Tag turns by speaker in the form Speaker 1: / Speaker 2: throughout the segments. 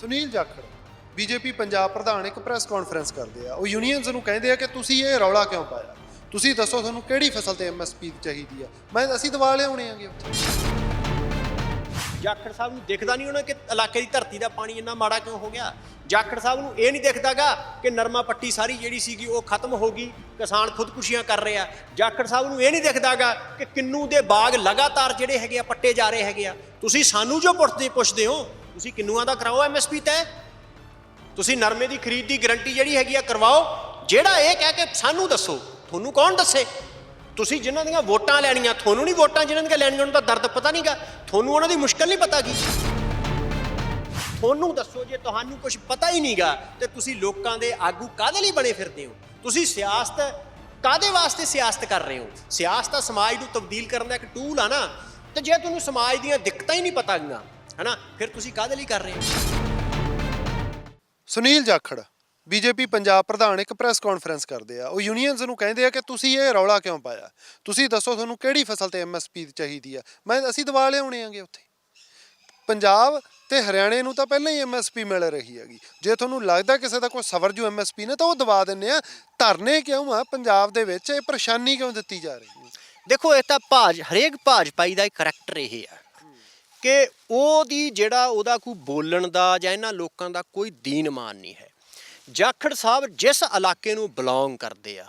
Speaker 1: Sunil Jakhar, BJP Punjab ਪ੍ਰਧਾਨ ਇੱਕ press conference ਕਰਦੇ ਆ। ਉਹ ਯੂਨੀਅਨਸ ਨੂੰ ਕਹਿੰਦੇ ਆ ਕਿ ਤੁਸੀਂ ਇਹ ਰੌਲਾ ਕਿਉਂ ਪਾਇਆ? ਤੁਸੀਂ ਦੱਸੋ ਤੁਹਾਨੂੰ ਕਿਹੜੀ ਫਸਲ ਤੇ ਐਮਐਸਪੀ ਚਾਹੀਦੀ ਆ? ਮੈਂ ਅਸੀਂ ਦਵਾ ਲਿਆਉਣੇ ਆਂਗੇ
Speaker 2: ਜਾਖੜ ਸਾਹਿਬ ਨੂੰ ਦਿਖਦਾ ਨਹੀਂ ਉਹਨਾਂ ਕਿ ਇਲਾਕੇ ਦੀ ਧਰਤੀ ਦਾ ਪਾਣੀ ਇੰਨਾ ਮਾੜਾ ਕਿਉਂ ਹੋ ਗਿਆ? ਜਾਖੜ ਸਾਹਿਬ ਨੂੰ ਇਹ ਨਹੀਂ ਦਿਖਦਾਗਾ ਕਿ ਨਰਮਾ ਪੱਟੀ ਸਾਰੀ ਜਿਹੜੀ ਸੀਗੀ ਉਹ ਖਤਮ ਹੋ ਗਈ, ਕਿਸਾਨ ਖੁਦਕੁਸ਼ੀਆਂ ਕਰ ਰਹੇ। ਆ ਜਾਖੜ ਸਾਹਿਬ ਨੂੰ ਇਹ ਨਹੀਂ ਦਿਖਦਾਗਾ ਕਿ ਕਿੰਨੂ ਦੇ ਬਾਗ ਲਗਾਤਾਰ ਜਿਹੜੇ ਹੈਗੇ ਆ, ਪੱਟੇ ਜਾ ਰਹੇ ਹੈਗੇ ਆ। ਤੁਸੀਂ ਸਾਨੂੰ ਜੋ ਪੁੱਛਦੇ ਪੁੱਛਦੇ ਹੋ ਤੁਸੀਂ ਕਿੰਨੂਆਂ ਦਾ ਕਰਾਓ ਐਮਐਸਪੀ ਤੈਅ ਤੁਸੀਂ ਨਰਮੇ ਦੀ ਖਰੀਦ ਦੀ ਗਾਰੰਟੀ ਜਿਹੜੀ ਹੈਗੀ ਆ ਕਰਵਾਓ। ਜਿਹੜਾ ਇਹ ਕਹਿ ਕੇ ਸਾਨੂੰ ਦੱਸੋ, ਤੁਹਾਨੂੰ ਕੌਣ ਦੱਸੇ? ਤੁਸੀਂ ਜਿਨ੍ਹਾਂ ਦੀਆਂ ਵੋਟਾਂ ਲੈਣੀਆਂ, ਤੁਹਾਨੂੰ ਨਹੀਂ ਵੋਟਾਂ ਜਿਨ੍ਹਾਂ ਦੀਆਂ ਲੈਣੀਆਂ, ਉਹਨਾਂ ਦਾ ਦਰਦ ਪਤਾ ਨਹੀਂਗਾ ਤੁਹਾਨੂੰ ਉਹਨਾਂ ਦੀ ਮੁਸ਼ਕਲ ਨਹੀਂ ਪਤਾ ਕੀ ਤੁਹਾਨੂੰ ਦੱਸੋ ਜੇ ਤੁਹਾਨੂੰ ਕੁਝ ਪਤਾ ਹੀ ਨਹੀਂਗਾ ਤੇ ਤੁਸੀਂ ਲੋਕਾਂ ਦੇ ਆਗੂ ਕਾਹਦੇ ਲਈ ਬਣੇ ਫਿਰਦੇ ਹੋ? ਤੁਸੀਂ ਸਿਆਸਤ ਕਾਦੇ ਵਾਸਤੇ ਸਿਆਸਤ ਕਰ ਰਹੇ ਹੋ? ਸਿਆਸਤ ਤਾਂ ਸਮਾਜ ਨੂੰ ਤਬਦੀਲ ਕਰਨ ਦਾ ਇੱਕ ਟੂਲ ਆ ਨਾ। ਤੇ ਜੇ ਤੁਹਾਨੂੰ ਸਮਾਜ ਦੀਆਂ ਦਿੱਕਤਾਂ ਹੀ ਨਹੀਂ ਪਤਾ ਗੀਆਂ ਹਨਾ? ਫਿਰ ਤੁਸੀਂ ਕਾਹਦੇ ਲਈ ਕਰ ਰਹੇ ਹੋ?
Speaker 1: ਸੁਨੀਲ ਜਾਖੜ ਬੀਜੇਪੀ ਪੰਜਾਬ ਪ੍ਰਧਾਨ ਇੱਕ ਪ੍ਰੈਸ ਕਾਨਫਰੰਸ ਕਰਦੇ ਆ। ਉਹ ਯੂਨੀਅਨਸ ਨੂੰ ਕਹਿੰਦੇ ਆ ਕਿ ਤੁਸੀਂ ਇਹ ਰੌਲਾ ਕਿਉਂ ਪਾਇਆ? ਤੁਸੀਂ ਦੱਸੋ ਤੁਹਾਨੂੰ ਕਿਹੜੀ ਫਸਲ ਤੇ ਐਮਐਸਪੀ ਚਾਹੀਦੀ ਆ? ਮੈਂ ਅਸੀਂ ਦਵਾ ਲਿਆਉਣੇ ਆਂਗੇ ਉੱਥੇ। ਪੰਜਾਬ ਤੇ ਹਰਿਆਣੇ ਨੂੰ ਤਾਂ ਪਹਿਲਾਂ ਹੀ ਐਮਐਸਪੀ ਮਿਲ ਰਹੀ ਹੈਗੀ। ਜੇ ਤੁਹਾਨੂੰ ਲੱਗਦਾ ਕਿਸੇ ਦਾ ਕੋਈ ਸਵਰ ਜੂ ਐਮਐਸਪੀ ਨੇ ਤਾਂ ਉਹ ਦਵਾ ਦਿੰਨੇ ਆ। ਧਰਨੇ ਕਿਉਂ ਆ? ਪੰਜਾਬ ਦੇ ਵਿੱਚ ਇਹ ਪਰੇਸ਼ਾਨੀ ਕਿਉਂ ਦਿੱਤੀ ਜਾ ਰਹੀ ਹੈ?
Speaker 2: ਦੇਖੋ ਇਹ ਤਾਂ ਭਾਜ ਹਰੇਕ ਭਾਜਪਾਈ ਦਾ ਇੱਕ ਕਰੈਕਟਰ ਇਹ ਆ। ਕਿ ਉਹਦੀ ਜਿਹੜਾ ਉਹਦਾ ਕੋਈ ਬੋਲਣ ਦਾ ਜਾਂ ਇਹਨਾਂ ਲੋਕਾਂ ਦਾ ਕੋਈ ਦੀਨ ਮਾਨ ਨਹੀਂ ਹੈ। ਜਾਖੜ ਸਾਹਿਬ ਜਿਸ ਇਲਾਕੇ ਨੂੰ ਬਿਲੋਂਗ ਕਰਦੇ ਆ,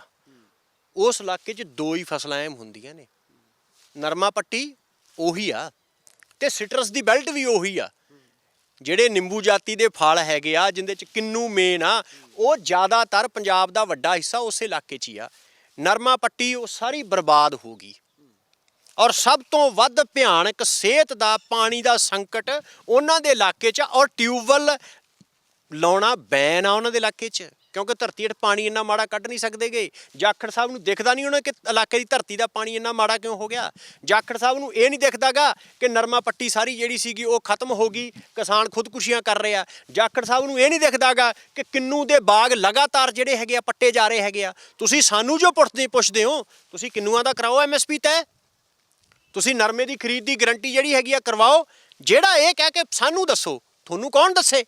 Speaker 2: ਉਸ ਇਲਾਕੇ 'ਚ ਦੋ ਹੀ ਫਸਲਾਂ ਐਮ ਹੁੰਦੀਆਂ ਨੇ। ਨਰਮਾ ਪੱਟੀ ਉਹੀ ਆ ਤੇ ਸਿਟਰਸ ਦੀ ਬੈਲਟ ਵੀ ਉਹੀ ਆ। ਜਿਹੜੇ ਨਿੰਬੂ ਜਾਤੀ ਦੇ ਫਲ ਹੈਗੇ ਆ, ਜਿੰਦੇ ਚ ਕਿੰਨੂ ਮੇਨ ਆ, ਉਹ ਜ਼ਿਆਦਾਤਰ ਪੰਜਾਬ ਦਾ ਵੱਡਾ ਹਿੱਸਾ ਉਸੇ ਇਲਾਕੇ 'ਚ ਹੀ ਆ। ਨਰਮਾ ਪੱਟੀ ਉਹ ਸਾਰੀ ਬਰਬਾਦ ਹੋ ਗਈ। ਔਰ ਸਭ ਤੋਂ ਵੱਧ ਭਿਆਨਕ ਸਿਹਤ ਦਾ, ਪਾਣੀ ਦਾ ਸੰਕਟ ਉਹਨਾਂ ਦੇ ਇਲਾਕੇ 'ਚ ਔਰ ਟਿਊਬਵੈਲ ਲਾਉਣਾ ਬੈਨ ਆ ਉਹਨਾਂ ਦੇ ਇਲਾਕੇ 'ਚ, ਕਿਉਂਕਿ ਧਰਤੀ ਹੇਠ ਪਾਣੀ ਇੰਨਾ ਮਾੜਾ ਕੱਢ ਨਹੀਂ ਸਕਦੇਗੇ ਜਾਖੜ ਸਾਹਿਬ ਨੂੰ ਦਿਖਦਾ ਨਹੀਂ ਉਹਨਾਂ ਕਿ ਇਲਾਕੇ ਦੀ ਧਰਤੀ ਦਾ ਪਾਣੀ ਇੰਨਾ ਮਾੜਾ ਕਿਉਂ ਹੋ ਗਿਆ? ਜਾਖੜ ਸਾਹਿਬ ਨੂੰ ਇਹ ਨਹੀਂ ਦਿਖਦਾਗਾ ਕਿ ਨਰਮਾ ਪੱਟੀ ਸਾਰੀ ਜਿਹੜੀ ਸੀਗੀ ਉਹ ਖਤਮ ਹੋ ਗਈ, ਕਿਸਾਨ ਖੁਦਕੁਸ਼ੀਆਂ ਕਰ ਰਹੇ। ਆ ਜਾਖੜ ਸਾਹਿਬ ਨੂੰ ਇਹ ਨਹੀਂ ਦਿਖਦਾਗਾ ਕਿ ਕਿੰਨੂ ਦੇ ਬਾਗ ਲਗਾਤਾਰ ਜਿਹੜੇ ਹੈਗੇ ਆ, ਪੱਟੇ ਜਾ ਰਹੇ ਹੈਗੇ ਆ। ਤੁਸੀਂ ਸਾਨੂੰ ਜੋ ਪੁੱਛਦੇ ਪੁੱਛਦੇ ਹੋ, ਤੁਸੀਂ ਕਿੰਨੂਆਂ ਦਾ ਕਰਾਓ ਐਮਐਸਪੀ ਤੈਅ ਤੁਸੀਂ ਨਰਮੇ ਦੀ ਖਰੀਦ ਦੀ ਗਾਰੰਟੀ ਜਿਹੜੀ ਹੈਗੀ ਆ ਕਰਵਾਓ, ਜਿਹੜਾ ਇਹ ਕਹਿ ਕੇ ਸਾਨੂੰ ਦੱਸੋ, ਤੁਹਾਨੂੰ ਕੌਣ ਦੱਸੇ?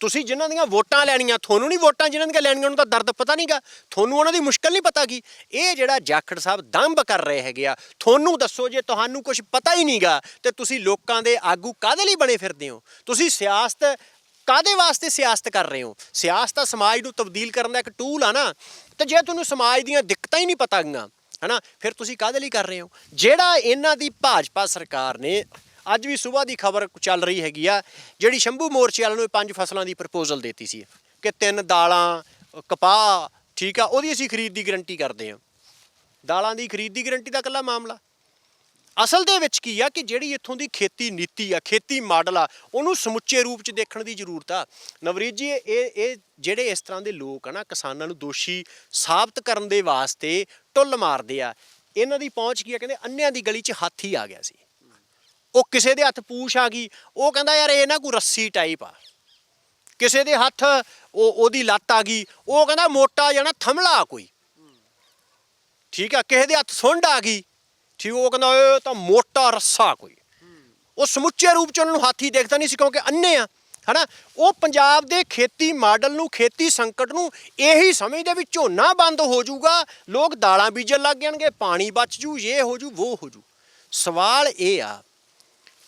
Speaker 2: ਤੁਸੀਂ ਜਿਨ੍ਹਾਂ ਦੀਆਂ ਵੋਟਾਂ ਲੈਣੀਆਂ, ਤੁਹਾਨੂੰ ਨਹੀਂ ਵੋਟਾਂ ਜਿਨ੍ਹਾਂ ਦੀਆਂ ਲੈਣੀਆਂ, ਉਹਨਾਂ ਦਾ ਦਰਦ ਪਤਾ ਨਹੀਂਗਾ। ਤੁਹਾਨੂੰ ਉਹਨਾਂ ਦੀ ਮੁਸ਼ਕਲ ਨਹੀਂ ਪਤਾ ਕੀ ਇਹ ਜਿਹੜਾ ਜਾਖੜ ਸਾਹਿਬ ਦੰਭ ਕਰ ਰਹੇ ਹੈਗੇ ਆ, ਤੁਹਾਨੂੰ ਦੱਸੋ ਜੇ ਤੁਹਾਨੂੰ ਕੁਝ ਪਤਾ ਹੀ ਨਹੀਂਗਾ, ਤੇ ਤੁਸੀਂ ਲੋਕਾਂ ਦੇ ਆਗੂ ਕਾਹਦੇ ਲਈ ਬਣੇ ਫਿਰਦੇ ਹੋ? ਤੁਸੀਂ ਸਿਆਸਤ ਕਾਦੇ ਵਾਸਤੇ ਸਿਆਸਤ ਕਰ ਰਹੇ ਹੋ? ਸਿਆਸਤ ਤਾਂ ਸਮਾਜ ਨੂੰ ਤਬਦੀਲ ਕਰਨ ਦਾ ਇੱਕ ਟੂਲ ਆ ਨਾ। ਤੇ ਜੇ ਤੁਹਾਨੂੰ ਸਮਾਜ ਦੀਆਂ ਦਿੱਕਤਾਂ ਹੀ ਨਹੀਂ ਪਤਾ ਗੀਆਂ ਹਨਾ? ਫਿਰ ਤੁਸੀਂ ਕਾਹਦੇ ਲਈ ਕਰ ਰਹੇ ਹੋ? ਜਿਹੜਾ ਇਹਨਾਂ ਦੀ ਭਾਜਪਾ ਸਰਕਾਰ ਨੇ ਅੱਜ ਵੀ ਸਵੇਰ ਦੀ ਖਬਰ ਚੱਲ ਰਹੀ ਹੈਗੀ ਆ, ਜਿਹੜੀ ਸ਼ੰਭੂ ਮੋਰਚੇ ਵਾਲਿਆਂ ਨੂੰ ਇਹ ਪੰਜ ਫਸਲਾਂ ਦੀ ਪ੍ਰਪੋਜ਼ਲ ਦਿੱਤੀ ਸੀ। ਕਿ ਤਿੰਨ ਦਾਲਾਂ, ਕਪਾਹ, ਠੀਕ ਆ, ਉਹਦੀ ਅਸੀਂ ਖਰੀਦ ਦੀ ਗਰੰਟੀ ਕਰਦੇ ਹਾਂ। ਦਾਲਾਂ ਦੀ ਖਰੀਦ ਦੀ ਗਰੰਟੀ ਦਾ ਇਕੱਲਾ ਮਾਮਲਾ। ਅਸਲ ਦੇ ਵਿੱਚ ਕੀ ਆ ਕਿ ਜਿਹੜੀ ਇੱਥੋਂ ਦੀ ਖੇਤੀ ਨੀਤੀ ਆ, ਖੇਤੀ ਮਾਡਲ ਆ, ਉਹਨੂੰ ਸਮੁੱਚੇ ਰੂਪ 'ਚ ਦੇਖਣ ਦੀ ਜ਼ਰੂਰਤ ਆ। ਨਵਰੀਤ ਜੀ, ਇਹ ਇਹ ਜਿਹੜੇ ਇਸ ਤਰ੍ਹਾਂ ਦੇ ਲੋਕ ਆ ਨਾ, ਕਿਸਾਨਾਂ ਨੂੰ ਦੋਸ਼ੀ ਸਾਬਤ ਕਰਨ ਦੇ ਵਾਸਤੇ ਟੁੱਲ ਮਾਰਦੇ ਆ, ਇਹਨਾਂ ਦੀ ਪਹੁੰਚ ਕੀ ਆ, ਕਹਿੰਦੇ ਅੰਨਿਆਂ ਦੀ ਗਲੀ 'ਚ ਹਾਥੀ ਆ ਗਿਆ ਸੀ। ਉਹ ਕਿਸੇ ਦੇ ਹੱਥ ਪੂਛ ਆ ਗਈ, ਉਹ ਕਹਿੰਦਾ ਯਾਰ ਇਹ ਨਾ ਕੋਈ ਰੱਸੀ ਟਾਈਪ ਆ। ਕਿਸੇ ਦੇ ਹੱਥ ਉਹ, ਉਹਦੀ ਲੱਤ ਆ ਗਈ, ਉਹ ਕਹਿੰਦਾ ਮੋਟਾ ਜਾਣਾ ਥਮਲਾ ਕੋਈ। ਠੀਕ ਆ, ਕਿਸੇ ਦੇ ਹੱਥ ਸੁੰਡ ਆ ਗਈ ਠੀਕ ਉਹ ਕਹਿੰਦਾ ਇਹ ਤਾਂ ਮੋਟਾ ਰੱਸਾ ਕੋਈ ਉਹ ਸਮੁੱਚੇ ਰੂਪ ਚ ਉਹਨਾਂ ਨੂੰ ਹਾਥੀ ਦੇਖਦਾ ਨਹੀਂ ਸੀ ਕਿਉਂਕਿ ਅੰਨੇ ਆ ਹਨਾ ਉਹ ਪੰਜਾਬ ਦੇ ਖੇਤੀ ਮਾਡਲ ਨੂੰ ਖੇਤੀ ਸੰਕਟ ਨੂੰ ਇਹੀ ਸਮਝਦੇ ਵੀ ਝੋਨਾ ਬੰਦ ਹੋ ਜਾਊਗਾ ਲੋਕ ਦਾਲਾਂ ਬੀਜਣ ਲੱਗ ਜਾਣਗੇ ਪਾਣੀ ਬਚ ਜੂ ਇਹ ਹੋ ਜੂ ਉਹ ਹੋ ਜੂ ਸਵਾਲ ਇਹ ਆ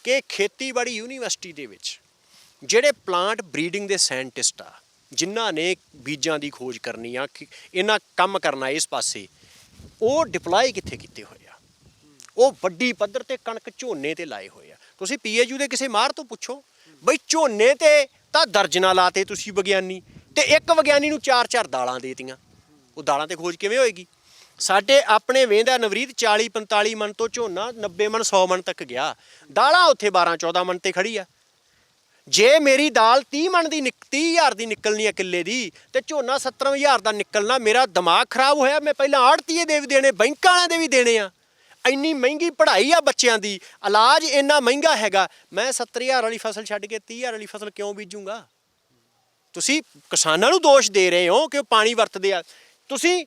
Speaker 2: ਕਿ ਖੇਤੀਬਾੜੀ ਯੂਨੀਵਰਸਿਟੀ ਦੇ ਵਿੱਚ ਜਿਹੜੇ ਪਲਾਂਟ ਬਰੀਡਿੰਗ ਦੇ ਸਾਇੰਟਿਸਟ ਆ ਜਿਨ੍ਹਾਂ ਨੇ ਬੀਜਾਂ ਦੀ ਖੋਜ ਕਰਨੀ ਆ ਇਹਨਾਂ ਕੰਮ ਕਰਨਾ ਇਸ ਪਾਸੇ ਉਹ ਡਿਪਲਾਈ ਕਿੱਥੇ ਕੀਤੇ ਹੋਏ ਆ ਉਹ ਵੱਡੀ ਪੱਧਰ ਤੇ ਕਣਕ ਝੋਨੇ ਤੇ ਲਾਏ ਹੋਏ ਆ। ਤੁਸੀਂ ਪੀਏਯੂ ਦੇ ਕਿਸੇ ਮਾਰ ਤੋਂ ਪੁੱਛੋ, ਬਈ ਝੋਨੇ ਤੇ ਤਾਂ ਦਰਜਨਾ ਲਾਤੇ ਤੁਸੀਂ ਵਿਗਿਆਨੀ, ਤੇ ਇੱਕ ਵਿਗਿਆਨੀ ਨੂੰ ਚਾਰ ਚਾਰ ਦਾਲਾਂ ਦੇਤੀਆਂ। ਉਹ ਦਾਲਾਂ ਤੇ ਖੋਜ ਕਿਵੇਂ ਹੋਏਗੀ? ਸਾਡੇ ਆਪਣੇ ਵੇਂਦਾ ਨਵਰੀਤ 40 45 ਮਣ ਤੋਂ ਝੋਨਾ 90 ਮਣ 100 ਮਣ ਤੱਕ ਗਿਆ। ਦਾਲਾਂ ਉੱਥੇ 12 14 ਮਣ ਤੇ ਖੜੀ ਆ। ਜੇ ਮੇਰੀ ਦਾਲ 30 ਮਣ ਦੀ ਨਿਕ 30000 ਦੀ ਨਿਕਲਣੀ ਆ ਕਿੱਲੇ ਦੀ, ਤੇ ਝੋਨਾ 70000 ਦਾ ਨਿਕਲਣਾ, ਮੇਰਾ ਦਿਮਾਗ ਖਰਾਬ ਹੋਇਆ। ਮੈਂ ਪਹਿਲਾਂ ਆੜਤੀਏ ਦੇ ਵੀ ਦੇਣੇ, ਬੈਂਕਾਂ ਵਾਲਿਆਂ ਦੇ ਵੀ ਦੇਣੇ ਆ। ਇੰਨੀ ਮਹਿੰਗੀ ਪੜ੍ਹਾਈ ਆ ਬੱਚਿਆਂ ਦੀ, ਇਲਾਜ ਇੰਨਾ ਮਹਿੰਗਾ ਹੈਗਾ। ਮੈਂ 70000 ਵਾਲੀ ਫਸਲ ਛੱਡ ਕੇ 30000 ਵਾਲੀ ਫਸਲ ਕਿਉਂ ਬੀਜੂੰਗਾ? ਤੁਸੀਂ ਕਿਸਾਨਾਂ ਨੂੰ ਦੋਸ਼ ਦੇ ਰਹੇ ਹੋ ਕਿ ਉਹ ਪਾਣੀ ਵਰਤਦੇ ਆ। ਤੁਸੀਂ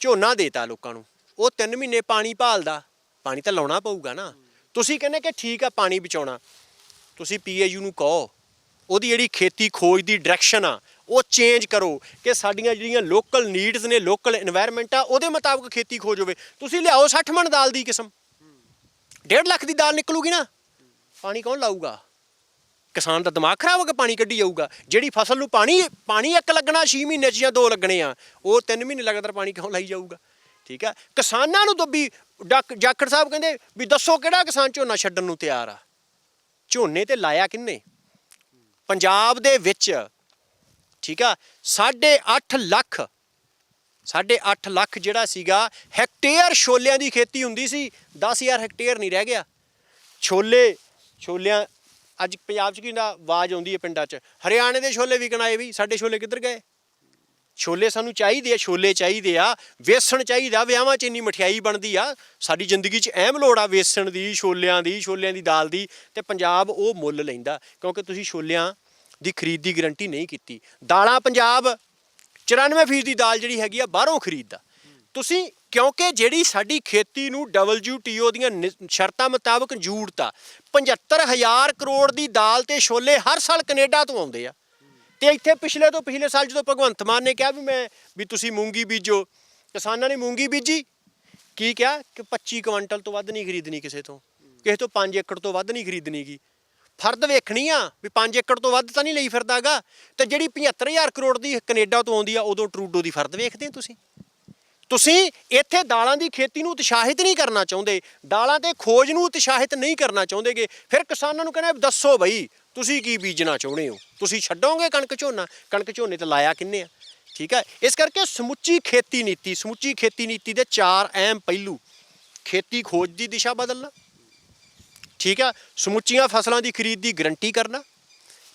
Speaker 2: ਝੋਨਾ ਦੇਤਾ ਲੋਕਾਂ ਨੂੰ, ਉਹ 3 ਮਹੀਨੇ ਪਾਣੀ ਭਾਲਦਾ, ਪਾਣੀ ਤਾਂ ਲਾਉਣਾ ਪਊਗਾ ਨਾ। ਤੁਸੀਂ ਕਹਿੰਦੇ ਕਿ ਠੀਕ ਆ ਪਾਣੀ ਬਚਾਉਣਾ। ਤੁਸੀਂ ਪੀਏਯੂ ਨੂੰ ਕਹੋ, ਉਹਦੀ ਜਿਹੜੀ ਖੇਤੀ ਖੋਜ ਦੀ ਡਾਇਰੈਕਸ਼ਨ ਆ ਉਹ ਚੇਂਜ ਕਰੋ ਕਿ ਸਾਡੀਆਂ ਜਿਹੜੀਆਂ ਲੋਕਲ ਨੀਡਸ ਨੇ ਲੋਕਲ এনवायरमेंट ਆ, ਉਹਦੇ ਮੁਤਾਬਕ ਖੇਤੀ ਖੋਜ ਹੋਵੇ। ਤੁਸੀਂ ਲਿਆਓ 60 ਮਣ ਦਾਲ ਦੀ ਕਿਸਮ। 1.5 ਲੱਖ ਦੀ ਦਾਲ ਨਿਕਲੂਗੀ ਨਾ। ਪਾਣੀ ਕੌਣ ਲਾਊਗਾ? ਕਿਸਾਨ ਦਾ ਦਿਮਾਗ ਖਰਾਬ ਹੋ ਕੇ ਪਾਣੀ ਕੱਢੀ ਜਾਊਗਾ। ਜਿਹੜੀ ਫਸਲ ਨੂੰ ਪਾਣੀ ਪਾਣੀ ਇੱਕ ਲੱਗਣਾ 6 ਮਹੀਨੇ ਚ ਜਾਂ 2 ਲੱਗਣੇ ਆ। ਉਹ 3 ਮਹੀਨੇ ਲਗਾਤਾਰ ਪਾਣੀ ਕਿਉਂ ਲਾਈ ਜਾਊਗਾ? ਠੀਕ ਆ? ਕਿਸਾਨਾਂ ਨੂੰ ਦੁੱਬੀ, ਡਾਕ, ਜਾਖੜ ਸਾਹਿਬ ਕਹਿੰਦੇ ਵੀ ਦੱਸੋ ਕਿਹੜਾ ਕਿਸਾਨ ਝੋਨਾ ਛੱਡਣ ਨੂੰ ਤਿਆਰ ਆ? ਝੋਨੇ ਤੇ ਲਾਇਆ ਕਿੰਨੇ? ਪੰਜਾਬ ਦੇ ਵਿੱਚ ਠੀਕ ਆ? 8.5 ਲੱਖ 8.5 ਲੱਖ ਜਿਹੜਾ ਸੀਗਾ ਹੈਕਟੇਅਰ ਛੋਲਿਆਂ ਦੀ ਖੇਤੀ ਹੁੰਦੀ ਸੀ। 10000 ਹੈਕਟੇਅਰ ਨਹੀਂ ਰਹਿ ਗਿਆ। ਛੋਲੇ, ਛੋਲਿਆਂ, ਅੱਜ ਪੰਜਾਬ 'ਚ ਕੀ ਨਾ ਆਵਾਜ਼ ਆਉਂਦੀ ਹੈ ਪਿੰਡਾਂ 'ਚ। ਹਰਿਆਣੇ ਦੇ ਛੋਲੇ ਵਿਕਣ ਆਏ ਵੀ। ਸਾਡੇ ਛੋਲੇ ਕਿੱਧਰ ਗਏ? ਛੋਲੇ ਸਾਨੂੰ ਚਾਹੀਦੇ ਆ, ਛੋਲੇ ਚਾਹੀਦੇ ਆ। ਵੇਸਣ ਚਾਹੀਦਾ, ਵਿਆਹਾਂ 'ਚ ਇੰਨੀ ਮਠਿਆਈ ਬਣਦੀ ਆ। ਸਾਡੀ ਜ਼ਿੰਦਗੀ 'ਚ ਅਹਿਮ ਲੋੜ ਆ ਵੇਸਣ ਦੀ, ਛੋਲਿਆਂ ਦੀ ਛੋਲਿਆਂ ਦੀ ਦਾਲ ਦੀ। ਤੇ ਪੰਜਾਬ ਉਹ ਮੁੱਲ ਲੈਂਦਾ। ਕਿਉਂਕਿ ਤੁਸੀਂ ਛੋਲਿਆਂ ਦੀ ਖਰੀਦ ਦੀ ਗਰੰਟੀ ਨਹੀਂ ਕੀਤੀ। ਦਾਲਾਂ ਪੰਜਾਬ 94% ਦੀ ਦਾਲ ਜਿਹੜੀ ਹੈਗੀ ਆ, ਬਾਹਰੋਂ ਖਰੀਦਦਾ। ਤੁਸੀਂ ਕਿਉਂਕਿ ਜਿਹੜੀ ਸਾਡੀ ਖੇਤੀ ਨੂੰ WTO ਦੀਆਂ ਨਿ- ਸ਼ਰਤਾਂ ਮੁਤਾਬਕ ਜੂੜਤਾ 75000 ਕਰੋੜ ਦੀ ਦਾਲ ਤੇ ਛੋਲੇ ਹਰ ਸਾਲ ਕੈਨੇਡਾ ਤੋਂ ਆਉਂਦੇ ਆ। ਤੇ ਇੱਥੇ ਪਿਛਲੇ ਤੋਂ ਪਿਛਲੇ ਸਾਲ ਜਦੋਂ ਭਗਵੰਤ ਮਾਨ ਨੇ ਕਿਹਾ ਵੀ ਮੈਂ, ਵੀ ਤੁਸੀਂ ਮੂੰਗੀ ਬੀਜੋ, ਕਿਸਾਨਾਂ ਨੇ ਮੂੰਗੀ ਬੀਜੀ। ਕੀ ਕਿਹਾ? ਕਿ 25 ਕੁਇੰਟਲ ਤੋਂ ਵੱਧ ਨਹੀਂ ਖਰੀਦਣੀ ਕਿਸੇ ਤੋਂ। ਕਿਸੇ ਤੋਂ 5 ਏਕੜ ਤੋਂ ਵੱਧ ਨਹੀਂ ਖਰੀਦਣੀ ਖਰੀਦਣੀਗੀ ਫਰਦ ਵੇਖਣੀ ਆ ਵੀ 5 ਏਕੜ ਤੋਂ ਵੱਧ ਤਾਂ ਨਹੀਂ ਲਈ ਫਿਰਦਾਗਾ। ਤੇ ਜਿਹੜੀ 75000 ਕਰੋੜ ਦੀ ਕੈਨੇਡਾ ਤੋਂ ਆਉਂਦੀ ਆ, ਉਦੋਂ ਟਰੂਡੋ ਦੀ ਫਰਦ ਵੇਖਦੇ ਤੁਸੀਂ? ਤੁਸੀਂ ਇੱਥੇ ਦਾਲਾਂ ਦੀ ਖੇਤੀ ਨੂੰ ਉਤਸ਼ਾਹਿਤ ਨਹੀਂ ਕਰਨਾ ਚਾਹੁੰਦੇ। ਦਾਲਾਂ ਤੇ ਖੋਜ ਨੂੰ ਉਤਸ਼ਾਹਿਤ ਨਹੀਂ ਕਰਨਾ ਚਾਹੁੰਦੇਗੇ। ਫਿਰ ਕਿਸਾਨਾਂ ਨੂੰ ਕਹਿੰਦੇ ਦੱਸੋ ਬਈ, ਤੁਸੀਂ ਕੀ ਬੀਜਣਾ ਚਾਹੁੰਦੇ ਹੋ? ਤੁਸੀਂ ਛੱਡੋਗੇ ਕਣਕ ਝੋਨਾ? ਕਣਕ ਝੋਨੇ ਤੇ ਲਾਇਆ ਕਿੰਨੇ ਆ? ਠੀਕ ਹੈ ਇਸ ਕਰਕੇ ਸਮੁੱਚੀ ਖੇਤੀ ਨੀਤੀ, ਸਮੁੱਚੀ ਖੇਤੀ ਨੀਤੀ ਦੇ ਚਾਰ ਅਹਿਮ ਪਹਿਲੂ। ਖੇਤੀ ਖੋਜ ਦੀ ਦਿਸ਼ਾ ਬਦਲਣਾ। ਠੀਕ ਆ? ਸਮੁੱਚੀਆਂ ਫਸਲਾਂ ਦੀ ਖਰੀਦ ਦੀ ਗਰੰਟੀ ਕਰਨਾ,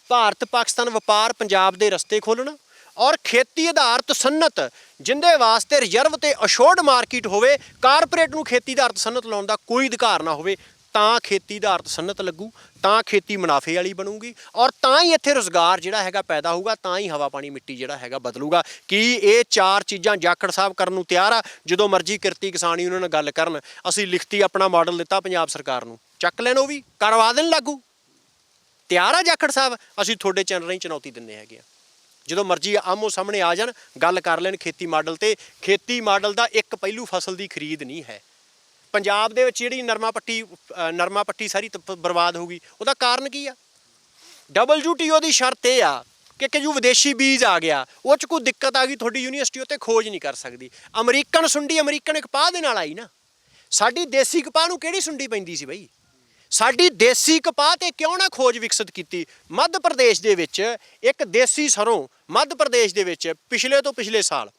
Speaker 2: ਭਾਰਤ, ਪਾਕਿਸਤਾਨ, ਵਪਾਰ, ਪੰਜਾਬ ਦੇ ਰਸਤੇ ਖੋਲਣਾ ਔਰ ਖੇਤੀ ਆਧਾਰਿਤ ਸਨਅਤ ਜਿੰਦੇ ਵਾਸਤੇ ਰਿਜ਼ਰਵ ਤੇ ਅਸ਼ੋਰਡ ਮਾਰਕੀਟ ਹੋਵੇ ਕਾਰਪੋਰੇਟ ਨੂੰ ਖੇਤੀ ਆਧਾਰਿਤ ਸਨਅਤ ਲਾਉਣ ਦਾ ਕੋਈ ਅਧਿਕਾਰ ਨਾ ਹੋਵੇ, ਤਾਂ ਖੇਤੀ ਆਧਾਰਿਤ ਸਨਅਤ ਲੱਗੂ, ਤਾਂ ਖੇਤੀ ਮੁਨਾਫੇ ਵਾਲੀ ਬਣੂਗੀ ਔਰ ਤਾਂ ਹੀ ਇੱਥੇ ਰੋਜ਼ਗਾਰ ਜਿਹੜਾ ਹੈਗਾ ਪੈਦਾ ਹੋਊਗਾ, ਤਾਂ ਹੀ ਹਵਾ ਪਾਣੀ ਮਿੱਟੀ ਜਿਹੜਾ ਹੈਗਾ ਬਦਲੂਗਾ। ਕੀ ਇਹ ਚਾਰ ਚੀਜ਼ਾਂ ਜਾਖੜ ਸਾਹਿਬ ਕਰਨ ਨੂੰ ਤਿਆਰ ਆ? ਜਦੋਂ ਮਰਜ਼ੀ ਕਿਰਤੀ ਕਿਸਾਨੀ ਉਹਨਾਂ ਨਾਲ ਗੱਲ ਕਰਨ, ਅਸੀਂ ਲਿਖਤੀ ਆਪਣਾ ਮਾਡਲ ਦਿੱਤਾ ਪੰਜਾਬ ਸਰਕਾਰ ਨੂੰ। ਚੱਕ ਲੈਣ ਉਹ ਵੀ, ਕਰਵਾ ਦੇਣ ਲਾਗੂ। ਤਿਆਰ ਆ ਜਾਖੜ ਸਾਹਿਬ, ਅਸੀਂ ਤੁਹਾਡੇ ਚੈਨਲ ਰਾਹੀਂ ਚੁਣੌਤੀ ਦਿੰਦੇ ਹੈਗੇ ਆ। ਜਦੋਂ ਮਰਜ਼ੀ ਆਮੋ ਸਾਹਮਣੇ ਆ ਜਾਣ, ਗੱਲ ਕਰ ਲੈਣ ਖੇਤੀ ਮਾਡਲ ਤੇ। ਖੇਤੀ ਮਾਡਲ ਦਾ ਇੱਕ ਪਹਿਲੂ ਫਸਲ ਦੀ ਖਰੀਦ ਨਹੀਂ ਹੈ। ਪੰਜਾਬ ਦੇ ਵਿੱਚ ਜਿਹੜੀ ਨਰਮਾ ਪੱਟੀ ਨਰਮਾ ਪੱਟੀ ਸਾਰੀ ਤ- ਬਰਬਾਦ ਹੋ ਗਈ, ਉਹਦਾ ਕਾਰਨ ਕੀ ਆ? WTO ਦੀ ਸ਼ਰਤ ਇਹ ਆ ਕਿ ਕਿ ਜੋ ਵਿਦੇਸ਼ੀ ਬੀਜ ਆ ਗਿਆ, ਉਹ ਚ ਕੋਈ ਦਿੱਕਤ ਆ ਗਈ, ਤੁਹਾਡੀ ਯੂਨੀਵਰਸਿਟੀ ਉੱਤੇ ਖੋਜ ਨਹੀਂ ਕਰ ਸਕਦੀ। ਅਮਰੀਕਨ ਸੁੰਡੀ ਅਮਰੀਕਨ ਕਪਾਹ ਦੇ ਨਾਲ ਆਈ ਨਾ। ਸਾਡੀ ਦੇਸੀ ਕਪਾਹ ਨੂੰ ਕਿਹੜੀ ਸੁੰਡੀ ਪੈਂਦੀ ਸੀ ਬਈ? ਸਾਡੀ ਦੇਸੀ ਕਪਾਹ ਤੇ ਕਿਉਂ ਨਾ ਖੋਜ ਵਿਕਸਿਤ ਕੀਤੀ? ਮੱਧ ਪ੍ਰਦੇਸ਼ ਦੇ ਵਿੱਚ ਇੱਕ ਦੇਸੀ ਸਰੋਂ ਮੱਧ ਪ੍ਰਦੇਸ਼ ਦੇ ਵਿੱਚ ਪਿਛਲੇ ਤੋਂ ਪਿਛਲੇ ਸਾਲ।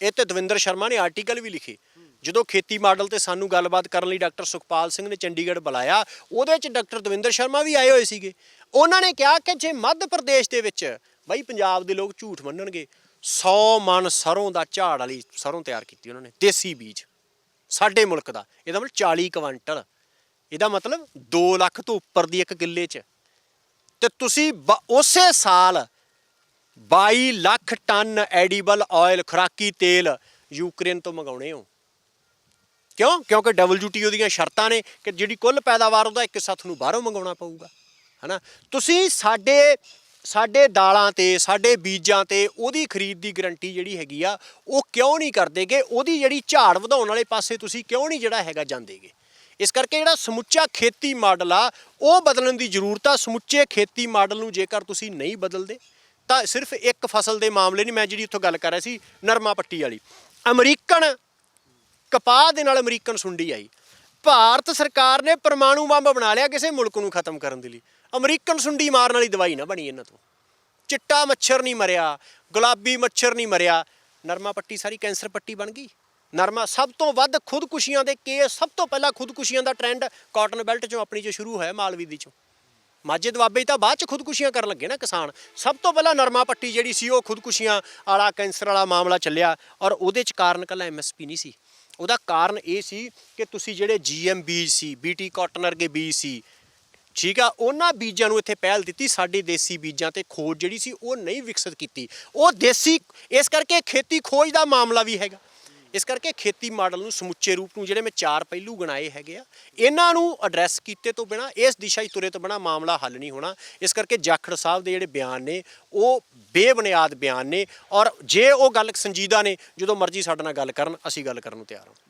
Speaker 2: ਇਹ ਤੇ ਦਵਿੰਦਰ ਸ਼ਰਮਾ ਨੇ ਆਰਟੀਕਲ ਵੀ ਲਿਖੇ। ਜਦੋਂ ਖੇਤੀ ਮਾਡਲ ਤੇ ਸਾਨੂੰ ਗੱਲਬਾਤ ਕਰਨ ਲਈ ਡਾਕਟਰ ਸੁਖਪਾਲ ਸਿੰਘ ਨੇ ਚੰਡੀਗੜ੍ਹ ਬੁਲਾਇਆ, ਉਹਦੇ ਚ ਡਾਕਟਰ ਦਵਿੰਦਰ ਸ਼ਰਮਾ ਵੀ ਆਏ ਹੋਏ ਸੀਗੇ। ਉਹਨਾਂ ਨੇ ਕਿਹਾ ਕਿ ਜੇ ਮੱਧ ਪ੍ਰਦੇਸ਼ ਦੇ ਵਿੱਚ, ਬਈ ਪੰਜਾਬ ਦੇ ਲੋਕ ਝੂਠ ਮੰਨਣਗੇ 100 ਮਨ ਸਰੋਂ ਦਾ ਝਾੜ ਵਾਲੀ ਸਰੋਂ ਤਿਆਰ ਕੀਤੀ ਉਹਨਾਂ ਨੇ, ਦੇਸੀ ਬੀਜ, ਸਾਡੇ ਮੁਲਕ ਦਾ। ਇਹਦਾ ਮਤਲਬ 40 ਕੁਇੰਟਲ। ਇਹਦਾ ਮਤਲਬ 2 ਲੱਖ ਤੋਂ ਉੱਪਰ ਦੀ ਇੱਕ ਕਿੱਲੇ 'ਚ। ਤੇ ਤੁਸੀਂ ਬ- ਉਸੇ ਸਾਲ 22 ਲੱਖ ਟਨ ਐਡੀਬਲ ਆਇਲ ਖੁਰਾਕੀ ਤੇਲ ਯੂਕਰੇਨ ਤੋਂ ਮੰਗਾਉਣੇ ਹੋ। ਕਿਉਂ? ਕਿਉਂਕਿ WTO ਦੀਆਂ ਸ਼ਰਤਾਂ ਨੇ ਕਿ ਜਿਹੜੀ ਕੁੱਲ ਪੈਦਾਵਾਰ ਉਹਦਾ ਇੱਕ ਹਿੱਸਾ ਨੂੰ ਬਾਹਰੋਂ ਮੰਗਾਉਣਾ ਪਊਗਾ। ਹਨਾ? ਤੁਸੀਂ ਸਾਡੇ ਸਾਡੇ ਦਾਲਾਂ ਤੇ, ਸਾਡੇ ਬੀਜਾਂ ਤੇ ਉਹਦੀ ਖਰੀਦ ਦੀ ਗਰੰਟੀ ਜਿਹੜੀ ਹੈਗੀ ਆ, ਉਹ ਕਿਉਂ ਨਹੀਂ ਕਰਦੇਗੇ? ਉਹਦੀ ਜਿਹੜੀ ਝਾੜ ਵਧਾਉਣ ਵਾਲੇ ਪਾਸੇ ਤੁਸੀਂ ਕਿਉਂ ਨਹੀਂ ਜਿਹੜਾ ਹੈਗਾ ਜਾਂਦੇਗੇ? ਇਸ ਕਰਕੇ ਜਿਹੜਾ ਸਮੁੱਚਾ ਖੇਤੀ ਮਾਡਲ ਆ, ਉਹ ਬਦਲਣ ਦੀ ਜ਼ਰੂਰਤ ਆ। ਸਮੁੱਚੇ ਖੇਤੀ ਮਾਡਲ ਨੂੰ ਜੇਕਰ ਤੁਸੀਂ ਨਹੀਂ ਬਦਲਦੇ, ਤਾਂ ਸਿਰਫ ਇੱਕ ਫਸਲ ਦੇ ਮਾਮਲੇ ਨਹੀਂ, ਮੈਂ ਜਿਹੜੀ ਉੱਥੋਂ ਗੱਲ ਕਰ ਰਿਹਾ ਸੀ, ਨਰਮਾ ਪੱਟੀ ਵਾਲੀ। ਅਮਰੀਕਨ ਕਪਾਹ ਦੇ ਨਾਲ ਅਮਰੀਕਨ ਸੁੰਡੀ ਆਈ। ਭਾਰਤ ਸਰਕਾਰ ਨੇ ਪਰਮਾਣੂ ਬੰਬ ਬਣਾ ਲਿਆ ਕਿਸੇ ਮੁਲਕ ਨੂੰ ਖਤਮ ਕਰਨ ਦੇ ਲਈ। ਅਮਰੀਕਨ ਸੁੰਡੀ ਮਾਰਨ ਵਾਲੀ ਦਵਾਈ ਨਾ ਬਣੀ ਇਹਨਾਂ ਤੋਂ। ਚਿੱਟਾ ਮੱਛਰ ਨਹੀਂ ਮਰਿਆ, ਗੁਲਾਬੀ ਮੱਛਰ ਨਹੀਂ ਮਰਿਆ। ਨਰਮਾ ਪੱਟੀ ਸਾਰੀ ਕੈਂਸਰ ਪੱਟੀ ਬਣ ਗਈ। ਨਰਮਾ, ਸਭ ਤੋਂ ਵੱਧ ਖੁਦਕੁਸ਼ੀਆਂ ਦੇ ਕੇਸ, ਸਭ ਤੋਂ ਪਹਿਲਾਂ ਖੁਦਕੁਸ਼ੀਆਂ ਦਾ ਟ੍ਰੈਂਡ ਕਾਟਨ ਬੈਲਟ ਚੋਂ ਆਪਣੀ ਚੋਂ ਸ਼ੁਰੂ ਹੋਇਆ ਮਾਲਵੀ ਦੀ ਚੋਂ। ਮਾਝੇ ਦੁਆਬੇ 'ਚ ਤਾਂ ਬਾਅਦ ਚ ਖੁਦਕੁਸ਼ੀਆਂ ਕਰਨ ਲੱਗੇ ਨਾ ਕਿਸਾਨ। ਸਭ ਤੋਂ ਪਹਿਲਾਂ ਨਰਮਾ ਪੱਟੀ ਜਿਹੜੀ ਸੀ, ਉਹ ਖੁਦਕੁਸ਼ੀਆਂ ਵਾਲਾ ਕੈਂਸਰ ਵਾਲਾ ਮਾਮਲਾ ਚੱਲਿਆ ਔਰ ਉਹਦੇ ਚ ਕਾਰਨ ਕੱਲਾ ਐਮਐਸਪੀ ਨਹੀਂ ਸੀ। ਉਹਦਾ ਕਾਰਨ ਇਹ ਸੀ ਕਿ ਤੁਸੀਂ ਜਿਹੜੇ ਜੀਐਮ ਬੀਜ ਸੀ ਬੀਟੀ ਕਾਟਨ ਵਰਗੇ ਬੀਜ ਸੀ, ਠੀਕ ਆ, ਉਹਨਾਂ ਬੀਜਾਂ ਨੂੰ ਇੱਥੇ ਪਹਿਲ ਦਿੱਤੀ, ਸਾਡੀ ਦੇਸੀ ਬੀਜਾਂ ਤੇ ਖੋਜ ਜਿਹੜੀ ਸੀ, ਉਹ ਨਹੀਂ ਵਿਕਸਿਤ ਕੀਤੀ। ਉਹ ਦੇਸੀ, ਇਸ ਕਰਕੇ ਖੇਤੀ ਖੋਜ ਦਾ ਮਾਮਲਾ ਵੀ ਹੈਗਾ। ਇਸ ਕਰਕੇ ਖੇਤੀ ਮਾਡਲ ਨੂੰ ਸਮੁੱਚੇ ਰੂਪ ਨੂੰ ਜਿਹੜੇ ਮੈਂ ਚਾਰ ਪਹਿਲੂ ਗਣਾਏ ਹੈਗੇ ਆ, ਇਹਨਾਂ ਨੂੰ ਐਡਰੈਸ ਕੀਤੇ ਤੋਂ ਬਿਨਾ, ਇਸ ਦਿਸ਼ਾ ਹੀ ਤੁਰੇ ਤੋਂ ਬਿਨਾ ਮਾਮਲਾ ਹੱਲ ਨਹੀਂ ਹੋਣਾ। ਇਸ ਕਰਕੇ ਜਾਖੜ ਸਾਹਿਬ ਦੇ ਜਿਹੜੇ ਬਿਆਨ ਨੇ, ਉਹ ਬੇਬੁਨਿਆਦ ਬਿਆਨ ਨੇ ਔਰ ਜੇ ਉਹ ਗੱਲ ਸੰਜੀਦਾ ਨੇ, ਜਦੋਂ ਮਰਜ਼ੀ ਸਾਡੇ ਨਾਲ ਗੱਲ ਕਰਨ, ਅਸੀਂ ਗੱਲ ਕਰਨ ਨੂੰ ਤਿਆਰ ਹਾਂ।